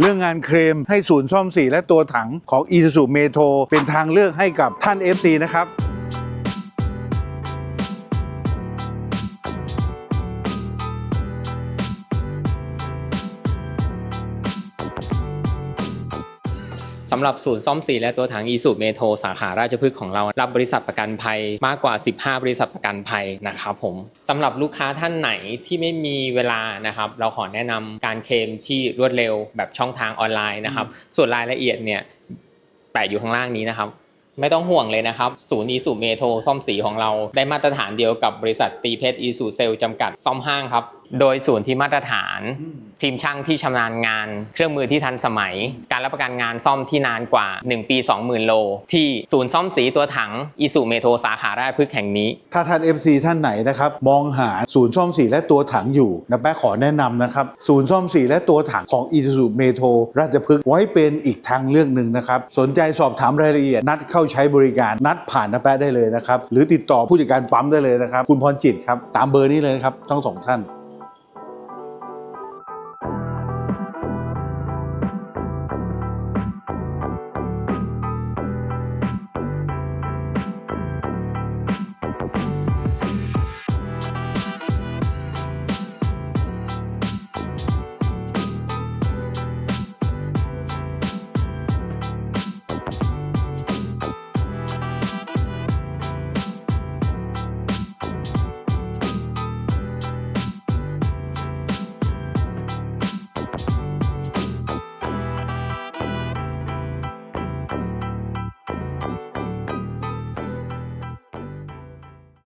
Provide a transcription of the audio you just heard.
เรื่องงานเคลมให้ศูนย์ซ่อมสีและตัวถังของ i s u z u m e t r o เป็นทางเลือกให้กับท่าน FC นะครับ สำหรับศูนย์ซ่อมสีและตัวถังอีสูเมโทสาขาราชพฤกษ์ของเรา รับบริษัทประกันภัยมากกว่า 15 บริษัทประกันภัยนะครับผมสำหรับลูกค้าท่านไหนที่ไม่มีเวลานะครับ เราขอแนะนำการเคลมที่รวดเร็วแบบช่องทางออนไลน์นะครับ ส่วนรายละเอียดเนี่ยแปะอยู่ข้างล่างนี้นะครับไม่ต้องห่วงเลยนะครับ ศูนย์อีสูเมโทซ่อมสีของเราได้มาตรฐานเดียวกับบริษัทตีเพชรอีสูเซลจำกัดซ่อมห้างครับ โดยศูนย์ที่มาตรฐาน ทีมช่างที่ชำนาญงาน เครื่องมือที่ทันสมัย การรับประกันงานซ่อมที่นานกว่า 1 ปี 20,000 โล ที่ศูนย์ซ่อมสีตัวถังอีสูเมโทรสาขาราชพฤกษ์แห่งนี้ ถ้าท่าน FC ท่านไหนนะครับ มองหาศูนย์ซ่อมสีและตัวถังอยู่นะแป๊ะขอแนะนำนะครับ ศูนย์ซ่อมสีและตัวถังของ i s u z u m e t r o ราชพฤกษ์ไว้เป็นอีกทางเลือกหนึ่งนะครับสนใจสอบถามรายละเอียดนัดเข้าใช้บริการนัดผ่านนะแป๊ะได้เลยนะครับหรือติดต่อผู้จัดการปั๊มได้เลยนะครับคุณพรจิตครับตามเบอร์นี้เลยนะครับทั้งสองท่าน